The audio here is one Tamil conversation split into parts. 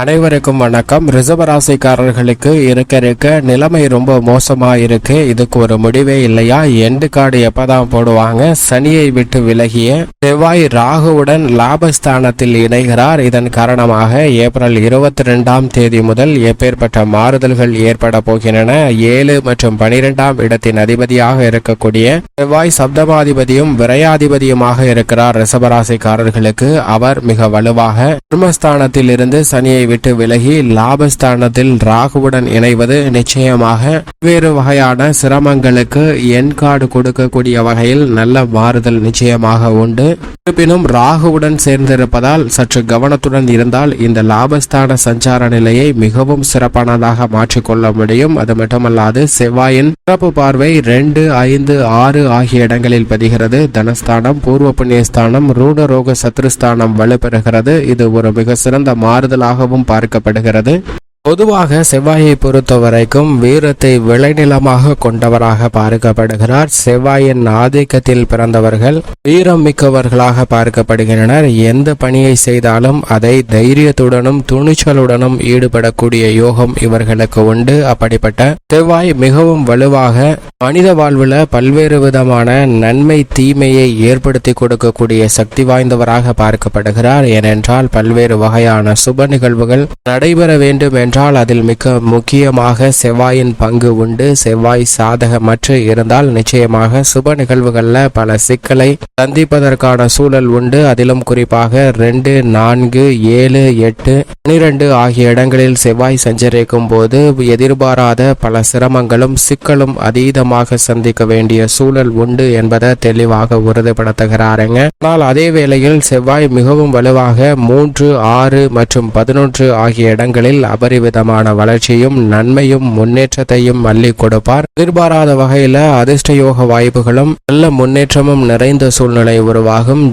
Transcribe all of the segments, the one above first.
அனைவருக்கும் வணக்கம். ரிசர்வராசிக்காரர்களுக்கு இருக்க இருக்க நிலைமை ரொம்ப மோசமா இருக்கு. இதுக்கு ஒரு முடிவே இல்லையா? எண்டு கார்டு எப்பதான் போடுவாங்க? சனியை விட்டு விலகிய செவ்வாய் ராகுவுடன் லாபஸ்தானத்தில் இணைகிறார். இதன் காரணமாக ஏப்ரல் இருபத்தி ரெண்டாம் தேதி முதல் எப்பேற்பட்ட மாறுதல்கள் ஏற்பட போகின்றன. ஏழு மற்றும் பனிரெண்டாம் இடத்தின் அதிபதியாக இருக்கக்கூடிய செவ்வாய் சப்தமாதிபதியும் விரையாதிபதியுமாக இருக்கிறார். ரிசர்வராசிக்காரர்களுக்கு அவர் மிக வலுவாக தர்மஸ்தானத்தில் இருந்து சனியை விட்டு விலகி லாபஸ்தானத்தில் ராகுவுடன் இணைவது நிச்சயமாக வேறு வகையான சிரமங்களுக்கு என் கார்டு கொடுக்கக்கூடிய வகையில் நல்ல மாறுதல் நிச்சயமாக உண்டு. இருப்பினும் ராகுவுடன் சேர்ந்திருப்பதால் சற்று கவனத்துடன் இருந்தால் இந்த லாபஸ்தான சஞ்சார நிலையை மிகவும் சிறப்பானதாக மாற்றிக்கொள்ள முடியும். அது மட்டுமல்லாது செவ்வாயின் சிறப்பு பார்வை ரெண்டு ஐந்து ஆறு ஆகிய இடங்களில் பதிகிறது. தனஸ்தானம் பூர்வ புண்ணியஸ்தானம் ரூடரோக சத்ருஸ்தானம் வலுப்பெறுகிறது. இது ஒரு மிக சிறந்த மாறுதலாகவும் பார்க்கப்படுகிறது. பொதுவாக செவ்வாயை பொறுத்த வரைக்கும் வீரத்தை விளைநிலமாக கொண்டவராக பார்க்கப்படுகிறார். செவ்வாயின் ஆதிக்கத்தில் பிறந்தவர்கள் வீரம் மிக்கவர்களாக பார்க்கப்படுகின்றனர். எந்த பணியை செய்தாலும் அதை தைரியத்துடனும் துணிச்சலுடனும் ஈடுபடக்கூடிய யோகம் இவர்களுக்கு உண்டு. அப்படிப்பட்ட செவ்வாய் மிகவும் வலுவாக மனித வாழ்வுல பல்வேறு விதமான நன்மை தீமையை ஏற்படுத்தி கொடுக்கக்கூடிய சக்தி வாய்ந்தவராக பார்க்கப்படுகிறார். ஏனென்றால் பல்வேறு வகையான சுப நிகழ்வுகள் நடைபெற வேண்டும் என்றால் அதில் மிக முக்கியமாக செவ்வாயின் பங்கு உண்டு. செவ்வாய் சாதகமற்று இருந்தால் நிச்சயமாக சுப நிகழ்வுகளில் பல சிக்கலை சந்திப்பதற்கான சூழல் உண்டு. அதிலும் குறிப்பாக ரெண்டு நான்கு ஏழு எட்டு பனிரெண்டு ஆகிய இடங்களில் செவ்வாய் சஞ்சரிக்கும் போது எதிர்பாராத பல சிரமங்களும் சிக்கலும் அதீதமாக சந்திக்க வேண்டிய சூழல் உண்டு என்பதை தெளிவாக உறுதிப்படுத்துகிறாருங்க. ஆனால் அதே வேளையில் செவ்வாய் மிகவும் வலுவாக மூன்று ஆறு மற்றும் பதினொன்று ஆகிய இடங்களில் அபரி விதமான வளர்ச்சியும் நன்மையும் முன்னேற்றத்தையும் அள்ளி கொடுப்பார். எதிர்பாராத வகையில அதிர்ஷ்ட யோக வாய்ப்புகளும் நல்ல முன்னேற்றமும் நிறைந்த சூழ்நிலை உருவாகும்.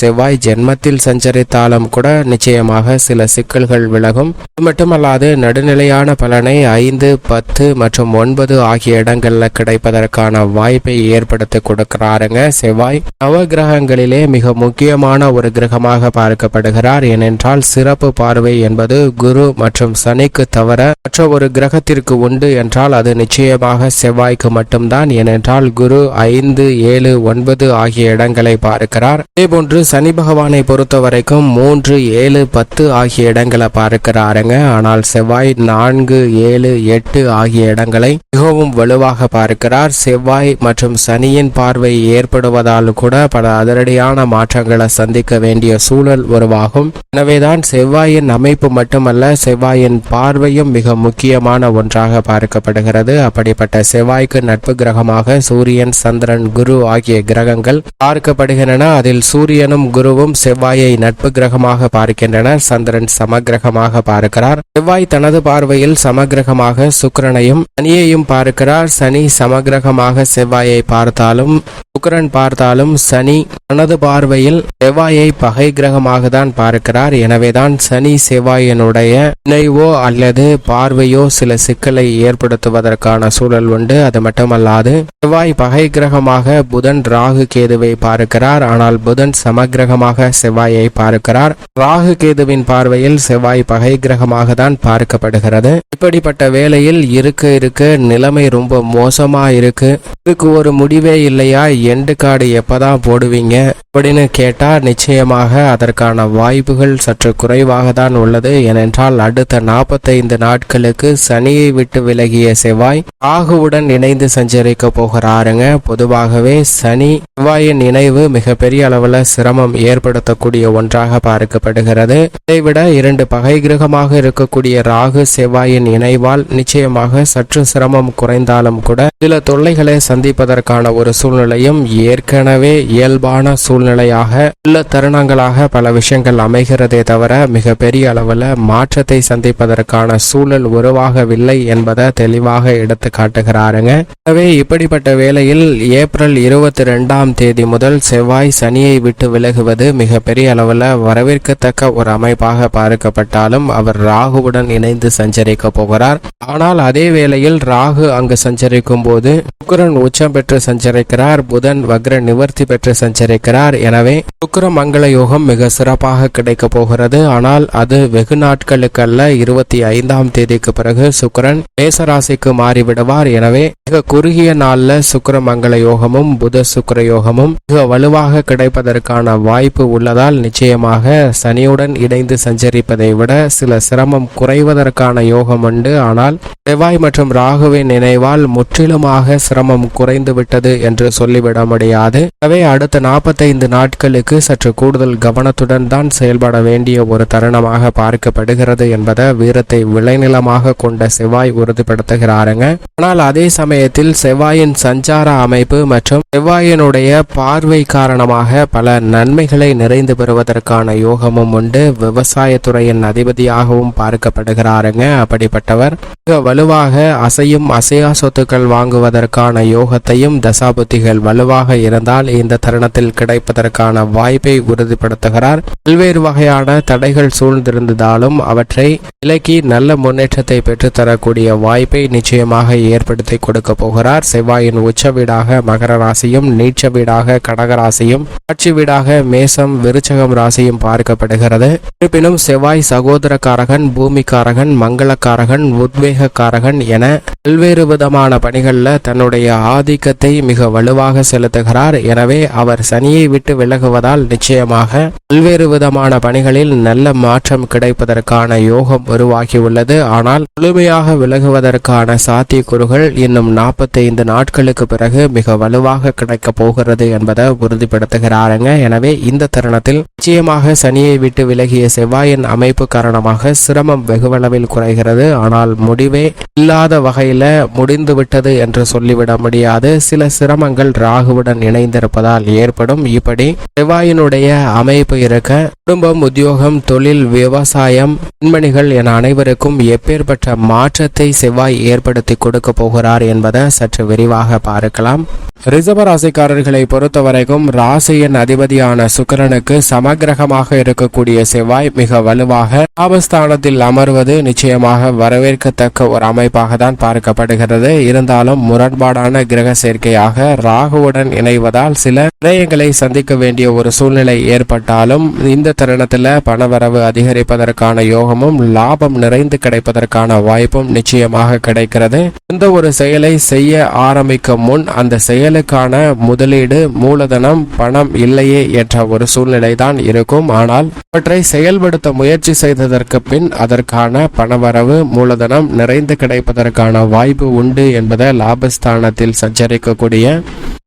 செவ்வாய் ஜென்மத்தில் சஞ்சரித்தாலும் கூட நிச்சயமாக சில சிக்கல்கள் விலகும். அது மட்டுமல்லாது நடுநிலையான பலனை ஐந்து பத்து மற்றும் ஒன்பது ஆகிய இடங்கள்ல கிடைப்பதற்கான வாய்ப்பை ஏற்படுத்தி கொடுக்கிறாருங்க செவ்வாய். நவ கிரகங்களிலே மிக முக்கியமான ஒரு கிரகமாக பார்க்கப்படுகிறார். ஏனென்றால் சிறப்பு பார்வை என்பது குரு மற்றும் சனி சனிக்கு தவிர மற்ற ஒரு கிரகத்திற்கு உண்டு என்றால் அது நிச்சயமாக செவ்வாய்க்கு மட்டும்தான் ஏனென்றால் குரு ஐந்து ஏழு ஒன்பது ஆகிய இடங்களை பார்க்கிறார். அதேபோன்று சனி பகவானை பொறுத்த வரைக்கும் மூன்று ஏழு பத்து ஆகிய இடங்களை பார்க்கிறாருங்க. ஆனால் செவ்வாய் நான்கு ஏழு எட்டு ஆகிய இடங்களை மிகவும் வலுவாக பார்க்கிறார். செவ்வாய் மற்றும் சனியின் பார்வை ஏற்படுவதால் கூட பல அதிரடியான மாற்றங்களை சந்திக்க வேண்டிய சூழல் உருவாகும். எனவேதான் செவ்வாயின் அமைப்பு மட்டுமல்ல செவ்வாயின் பார்வையும் மிக முக்கியமான ஒன்றாக பார்க்கப்படுகிறது. அப்படிப்பட்ட செவ்வாய்க்கு நட்பு கிரகமாக சூரியன் சந்திரன் குரு ஆகிய கிரகங்கள் பார்க்கப்படுகின்றன. அதில் சூரியனும் குருவும் செவ்வாயை நட்பு கிரகமாக பார்க்கின்றனர். சந்திரன் சமகிரகமாக பார்க்கிறார். செவ்வாய் தனது பார்வையில் சமகிரகமாக சுக்கிரனையும் சனியையும் பார்க்கிறார். சனி சமகிரகமாக செவ்வாயை பார்த்தாலும் சுக்கரன் பார்த்தாலும் சனி தனது பார்வையில் செவ்வாயை பகை கிரகமாக தான் பார்க்கிறார். எனவேதான் சனி செவ்வாயினுடைய நினைவோ அல்லது பார்வையோ சில சிக்கலை ஏற்படுத்துவதற்கான சூழல் உண்டு. அது மட்டுமல்லாது செவ்வாய் பகை கிரகமாக புதன் ராகு கேதுவை பார்க்கிறார். ஆனால் புதன் சமகிரகமாக செவ்வாயை பார்க்கிறார். ராகு கேதுவின் பார்வையில் செவ்வாய் பகை கிரகமாக தான் பார்க்கப்படுகிறது. இப்படிப்பட்ட வேளையில் இருக்க இருக்க நிலைமை ரொம்ப மோசமா இருக்கு இதுக்கு ஒரு முடிவே இல்லையா எண்டு கார்டு எப்பதான் போடுவீங்க? அப்படின்னு கேட்டா நிச்சயமாக அதற்கான வாய்ப்புகள் சற்று குறைவாக தான் உள்ளது. ஏனென்றால் அடுத்த நாற்பத்தைந்து நாட்களுக்கு சனியை விட்டு விலகிய செவ்வாய் ராகுவுடன் இணைந்து சஞ்சரிக்க போகிறாருங்க. பொதுவாகவே சனி செவ்வாயின் இணைவு மிகப்பெரிய அளவுல சிரமம் ஏற்படுத்தக்கூடிய ஒன்றாக பார்க்கப்படுகிறது. இதைவிட இரண்டு பகை கிரகமாக இருக்கக்கூடிய ராகு செவ்வாயின் இணைவால் நிச்சயமாக சற்று சிரமம் குறைந்தாலும் கூட சில தொல்லைகளை சந்திப்பதற்கான ஒரு சூழ்நிலையும் ஏற்கனவே இயல்பான சூழ்நிலையாக உள்ள தருணங்களாக பல விஷயங்கள் அமைகிறதே தவிர மிக பெரிய மாற்றத்தை சந்திப்பதற்கான சூழல் உருவாகவில்லை என்பதை தெளிவாக எடுத்து காட்டுகிறாருங்க. எனவே இப்படிப்பட்ட வேளையில் ஏப்ரல் இருபத்தி ரெண்டாம் தேதி முதல் செவ்வாய் சனியை விட்டு விலகுவது மிக பெரிய வரவேற்கத்தக்க ஒரு அமைப்பாக பார்க்கப்பட்டாலும் அவர் ராகுவுடன் இணைந்து சஞ்சரிக்க போகிறார். ஆனால் அதே வேளையில் ராகு அங்கு சஞ்சரிக்கும் போது சுக்கரன் உச்சம் பெற்று சஞ்சரிக்கிறார் புதன் வக்ர நிவர்த்தி பெற்று சஞ்சரிக்கிறார். எனவே சுக்கர மங்கள யோகம் மிக சிறப்பாக கிடைக்க போகிறது. ஆனால் அது வெகு நாட்களுக்கல்ல இருபத்தி ஐந்தாம் தேதிக்கு பிறகு சுக்கரன் மேசராசிக்கு மாறிவிடுவார். எனவே மிக குறுகிய நாள்ல சுக்கர மங்கள யோகமும் புத சுக்கர யோகமும் மிக வலுவாக கிடைப்பதற்கான வாய்ப்பு உள்ளதால் நிச்சயமாக சனியுடன் இணைந்து சஞ்சரிப்பதை விட சில சிரமம் குறைவதற்கான யோகம் உண்டு. ஆனால் செவ்வாய் மற்றும் ராகுவின் நினைவால் முற்றிலுமாக சிரமம் குறைந்துவிட்டது என்று சொல்லிவிட முடியாது எனவே அடுத்த நாற்பத்தைந்து நாட்களுக்கு சற்று கூடுதல் கவனத்துடன் தான் செயல்பட வேண்டிய ஒரு தருணமாக பார்க்கப்படுகிறது என்பதை வீரத்தை விளைநிலமாக கொண்ட செவ்வாய் உறுதிப்படுத்துகிறாருங்க. ஆனால் அதே சமயத்தில் செவ்வாயின் சஞ்சார அமைப்பு மற்றும் செவ்வாயினுடைய பார்வை காரணமாக பல நன்மைகளை நிறைந்து பெறுவதற்கான யோகமும் உண்டு. விவசாயத்துறையின் அதிபதியாகவும் பார்க்கப்படுகிறாருங்க. அப்படிப்பட்டவர் மிக வலுவாக அசையும் அசையா சொத்துக்கள் வாங்குவதற்கான யோகத்தையும் தசாபுத்திகள் வலுவாக இருந்தால் இந்த தருணத்தில் கிடைப்பதற்கான வாய்ப்பை உறுதிப்படுத்துகிறார். பல்வேறு வகையான தடைகள் சூழ்ந்திருந்ததாலும் அவற்றை விலக்கி நல்ல முன்னேற்றத்தை பெற்றுத்தரக்கூடிய வாய்ப்பை நிச்சயமாக ஏற்படுத்தி கொடுக்க போகிறார். செவ்வாயின் உச்ச வீடாக மகர ராசியும் நீச்ச வீடாக கடகராசியும் ஆட்சி வீடாக மேசம் விருச்சகம் ராசியும் பார்க்கப்படுகிறது. இருப்பினும் செவ்வாய் சகோதரக்காரகன் பூமிக்காரகன் மங்களக்காரகன் உத்வேகக்காரகன் என பல்வேறு விதமான பணிகளில் தன்னுடைய ஆதிக்கத்தை மிக வலுவாக செலுத்துகிறார். எனவே அவர் சனியை விட்டு விலகுவதால் நிச்சயமாக பல்வேறு விதமான பணிகளில் நல்ல மாற்றம் கிடைப்பதற்கான யோகம் உருவாகியுள்ளது. ஆனால் முழுமையாக விலகுவதற்கான சாத்தியக்கூறுகள் இன்னும் நாற்பத்தைந்து நாட்களுக்கு பிறகு மிக வலுவாக கிடைக்கப் போகிறது என்பதை உறுதிப்படுத்துகிறாருங்க. எனவே இந்த தருணத்தில் நிச்சயமாக சனியை விட்டு விலகிய செவ்வாயின் அமைப்பு காரணமாக சிரமம் வெகுவளவில் குறைகிறது. ஆனால் முடிவே இல்லாத வகையில முடிந்து விட்டது என்று சொல்லிவிட முடியாது. சில சிரமங்கள் ராகுவுடன் இணைந்திருப்பதால் ஏற்படும். இப்படி செவ்வாயினுடைய அமைப்பு இருக்க குடும்பம் உத்தியோகம் தொழில் விவசாயம் பெண்மணிகள் என அனைவருக்கும் எப்பேற்பட்ட மாற்றத்தை செவ்வாய் ஏற்படுத்தி கொடுக்க போகிறார் என்பதை சற்று விரிவாக பார்க்கலாம். ரிசர்வ ராசிக்காரர்களை பொறுத்தவரைக்கும் ராசியின் அதிபதியான சுக்கரனுக்கு சமகிரகமாக இருக்கக்கூடிய செவ்வாய் மிக வலுவாக ஆபஸ்தானத்தில் அமர்வது நிச்சயமாக வரவேற்கத்தக்க ஒரு அமைப்பாக தான் பார்க்கப்படுகிறது. இருந்தாலும் முரண்பாடு முரண்பாடான கிரக சேர்க்கையாக ராகுவுடன் இணைவதால் சில விரயங்களை சந்திக்க வேண்டிய ஒரு சூழ்நிலை ஏற்பட்டாலும் இந்த தருணத்தில் பணவரவு அதிகரிப்பதற்கான யோகமும் லாபம் நிறைந்து கிடைப்பதற்கான வாய்ப்பும் நிச்சயமாக கிடைக்கிறது. எந்த ஒரு செயலை செய்ய ஆரம்பிக்கும் முன் அந்த செயலுக்கான முதலீடு மூலதனம் பணம் இல்லையே என்ற ஒரு சூழ்நிலை தான் இருக்கும். ஆனால் அவற்றை செயல்படுத்த முயற்சி செய்ததற்கு பின் அதற்கான பணவரவு மூலதனம் நிறைந்து கிடைப்பதற்கான வாய்ப்பு உண்டு என்பதை ஸ்தானத்தில் சஞ்சரிக்கக்கூடிய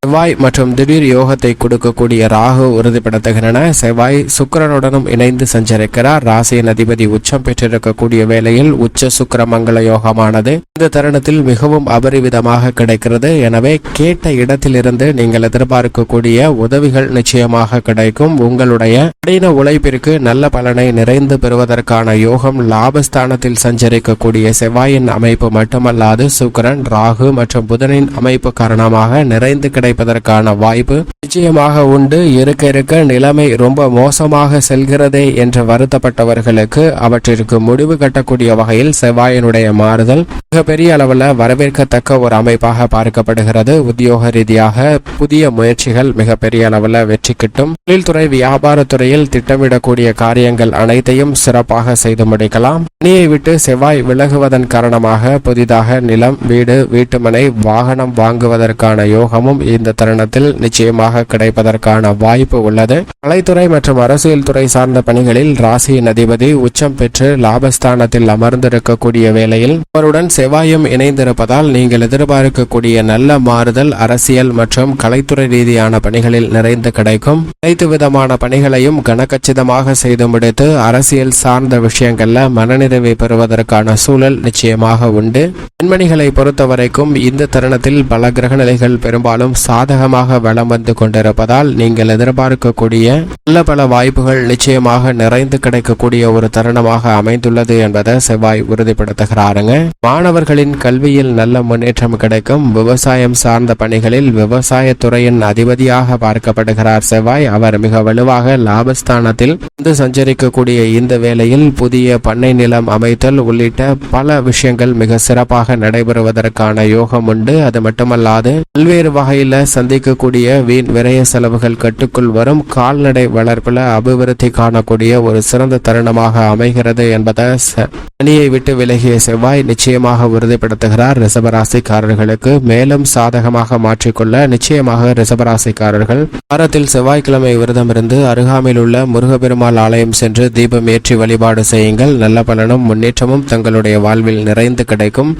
செவ்வாய் மற்றும் திடீர் யோகத்தை கொடுக்கக்கூடிய ராகு உறுதிப்படுத்துகின்றன செவ்வாய் சுக்கரனுடனும் இணைந்து சஞ்சரிக்கிறார். ராசியின் அதிபதி உச்சம் பெற்றிருக்கக்கூடிய வேளையில் உச்ச சுக்கர மங்கள யோகமானது இந்த தருணத்தில் மிகவும் அபரிவிதமாக கிடைக்கிறது. எனவே கேட்ட இடத்திலிருந்து நீங்கள் எதிர்பார்க்கக்கூடிய உதவிகள் நிச்சயமாக கிடைக்கும். உங்களுடைய கடின உழைப்பிற்கு நல்ல பலனை நிறைந்து பெறுவதற்கான யோகம் லாபஸ்தானத்தில் சஞ்சரிக்கக்கூடிய செவ்வாயின் அமைப்பு மட்டுமல்லாது சுக்கரன் ராகு மற்றும் புதனின் அமைப்பு காரணமாக நிறைந்து கிடைப்பதற்கான வாய்ப்பு நிச்சயமாக உண்டு. இருக்க இருக்க நிலைமை ரொம்ப மோசமாக செல்கிறதே என்று வருத்தப்பட்டவர்களுக்கு அவற்றிற்கு முடிவு கட்டக்கூடிய வகையில் செவ்வாயினுடைய மாறுதல் மிகப்பெரிய அளவில் வரவேற்கத்தக்க ஒரு அமைப்பாக பார்க்கப்படுகிறது. உத்தியோக ரீதியாக புதிய முயற்சிகள் மிகப்பெரிய அளவில் வெற்றி கிட்டும். தொழில்துறை வியாபாரத்துறையில் திட்டமிடக்கூடிய காரியங்கள் அனைத்தையும் சிறப்பாக செய்து முடிக்கலாம். பணியை விட்டு செவ்வாய் விலகுவதன் காரணமாக புதிதாக நிலம் வீடு வீட்டுமனை வாகனம் வாங்குவதற்கான யோகமும் இந்த தருணத்தில் நிச்சயமாக கிடைப்பதற்கான வாய்ப்பு உள்ளது. கலைத்துறை மற்றும் அரசியல் துறை சார்ந்த பணிகளில் ராசியின் அதிபதி உச்சம் பெற்று லாபஸ்தானத்தில் அமர்ந்திருக்கக்கூடிய வேளையில் அவருடன் செவ்வாயும் இணைந்திருப்பதால் நீங்கள் எதிர்பார்க்கக்கூடிய நல்ல மாறுதல் அரசியல் மற்றும் கலைத்துறை ரீதியான பணிகளில் நிறைந்து கிடைக்கும். அனைத்து விதமான பணிகளையும் கனக்கச்சிதமாக செய்து முடித்து அரசியல் சார்ந்த விஷயங்கள்ல உதவி பெறுவதற்கான சூழல் நிச்சயமாக உண்டு. பெண்மணிகளை பொறுத்தவரைக்கும் இந்த தருணத்தில் பல கிரக நிலைகள் பெரும்பாலும் சாதகமாக வளம் வந்து கொண்டிருப்பதால் நீங்கள் எதிர்பார்க்கக்கூடிய நல்ல பல வாய்ப்புகள் நிச்சயமாக நிறைந்து கிடைக்கக்கூடிய ஒரு தருணமாக அமைந்துள்ளது என்பதை செவ்வாய் உறுதிப்படுத்துகிறாருங்க. மாணவர்களின் கல்வியில் நல்ல முன்னேற்றம் கிடைக்கும். விவசாயம் சார்ந்த பணிகளில் விவசாய துறையின் அதிபதியாக பார்க்கப்படுகிறார் செவ்வாய். அவர் மிக வலுவாக லாபஸ்தானத்தில் வந்து சஞ்சரிக்கக்கூடிய இந்த வேளையில் புதிய பண்ணை நிலம் வாகனம் அமைத்தல் உள்ளிட்ட பல விஷயங்கள் மிக சிறப்பாக நடைபெறுவதற்கான யோகம் உண்டு. அது மட்டுமல்லாது பல்வேறு வகையில சந்திக்கக்கூடிய வீண் விரய செலவுகள் கட்டுக்குள் வரும் கால்நடை வளர்ப்புல அபிவிருத்தி காணக்கூடிய ஒரு சிறந்த தருணமாக அமைகிறது என்பதை பணியை விட்டு விலகிய செவ்வாய் நிச்சயமாக உறுதிப்படுத்துகிறார். ரிசபராசிக்காரர்களுக்கு மேலும் சாதகமாக மாற்றிக்கொள்ள நிச்சயமாக ரிசபராசிக்காரர்கள் வாரத்தில் செவ்வாய்க்கிழமை விரதமிருந்து அருகாமையில் உள்ள முருகப்பெருமாள் ஆலயம் சென்று தீபம் ஏற்றி வழிபாடு செய்யுங்கள். நல்ல பலனும் முன்னேற்றமும் தங்களுடைய வாழ்வில் நிறைந்து கிடைக்கும்.